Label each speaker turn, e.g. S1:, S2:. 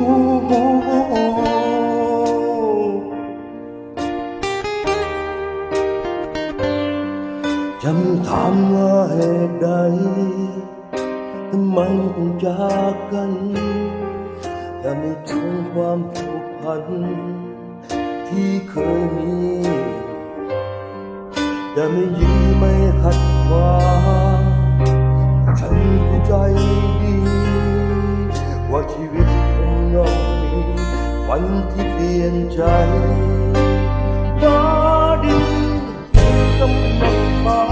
S1: จำถามว่าเหตุใดทำไมต้องจากกันแต่ไม่ถึงความผูกพัน ที่เคยมีแต่ไม่ยื้อไม่ขัดขวางฉันเข้าใจดี ว่าชีวิต วันที่เปลี่ยนใจฟ้าดินกำลังมา